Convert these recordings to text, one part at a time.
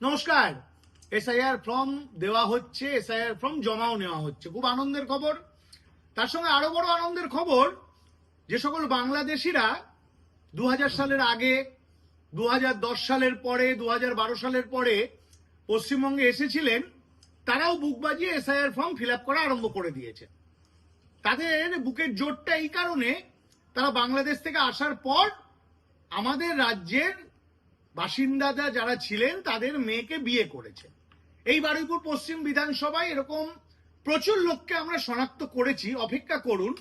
নমস্কার। SIR form দেওয়া হচ্ছে এসআইআর ফর্ম জমাও নেওয়া হচ্ছে। খুব আনন্দের খবর। তার সঙ্গে আরও বড় আনন্দের খবর, যে সকল বাংলাদেশিরা দু হাজার সালের আগে দু হাজার দশ সালের পরে দু হাজার বারো সালের পরে পশ্চিমবঙ্গে এসেছিলেন, তারাও বুক বাজিয়ে এসআইআর ফর্ম ফিল করা আরম্ভ করে দিয়েছে। তাদের বুকের জোরটা এই কারণে, তারা বাংলাদেশ থেকে আসার পর আমাদের রাজ্যের বাসিন্দারা যারা ছিলেন, তাদের মেয়েকে বিয়ে করেছে। এই বারুইপুর পশ্চিম বিধানসভায় এরকম প্রচুর লোককে আমরা শনাক্ত করেছি। অপেক্ষা করুন,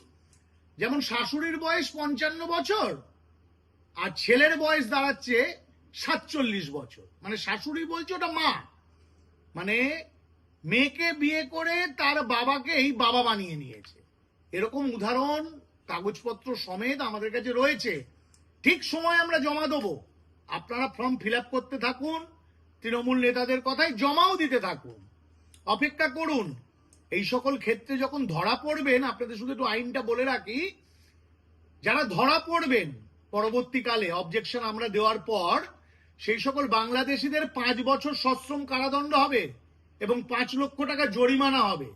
যেমন শাশুড়ির বয়স পঞ্চান্ন বছর, আর ছেলের বয়স দাঁড়াচ্ছে সাতচল্লিশ বছর। মানে শাশুড়ি বলছে ওটা মা। মানে মেয়েকে বিয়ে করে তার বাবাকেই বাবা বানিয়ে নিয়েছে। এরকম উদাহরণ, কাগজপত্র সমেত আমাদের কাছে রয়েছে। ঠিক সময় আমরা জমা দেবো। আপনারা ফর্ম ফিল করতে থাকুন, তৃণমূল নেতাদের কথায় জমাও দিতে থাকুন। অপেক্ষা করুন। এই সকল ক্ষেত্রে যখন ধরা পড়বেন, আপনাদের শুধু একটু আইনটা বলে রাখি, যারা ধরা পড়বেন পরবর্তীকালে অবজেকশন আমরা দেওয়ার পর, সেই সকল বাংলাদেশিদের পাঁচ বছর সশ্রম কারাদণ্ড হবে এবং পাঁচ লক্ষ টাকা জরিমানা হবে।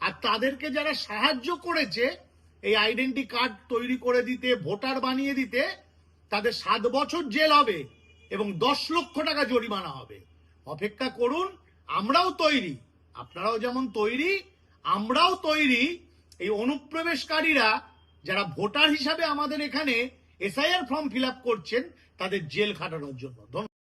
আর তাদেরকে যারা সাহায্য করেছে, এই আইডেন্টি কার্ড তৈরি করে দিতে, ভোটার বানিয়ে দিতে, তাদের সাত বছর জেল হবে। এবং দশ লক্ষ টাকা জরিমানা হবে। অপেক্ষা করুন, আমরাও তৈরি। আপনারাও যেমন তৈরি, আমরাও তৈরি। এই অনুপ্রবেশকারীরা যারা ভোটার হিসাবে আমাদের এখানে এসআইআর ফর্ম ফিল করছেন, তাদের জেল খাটানোর জন্য।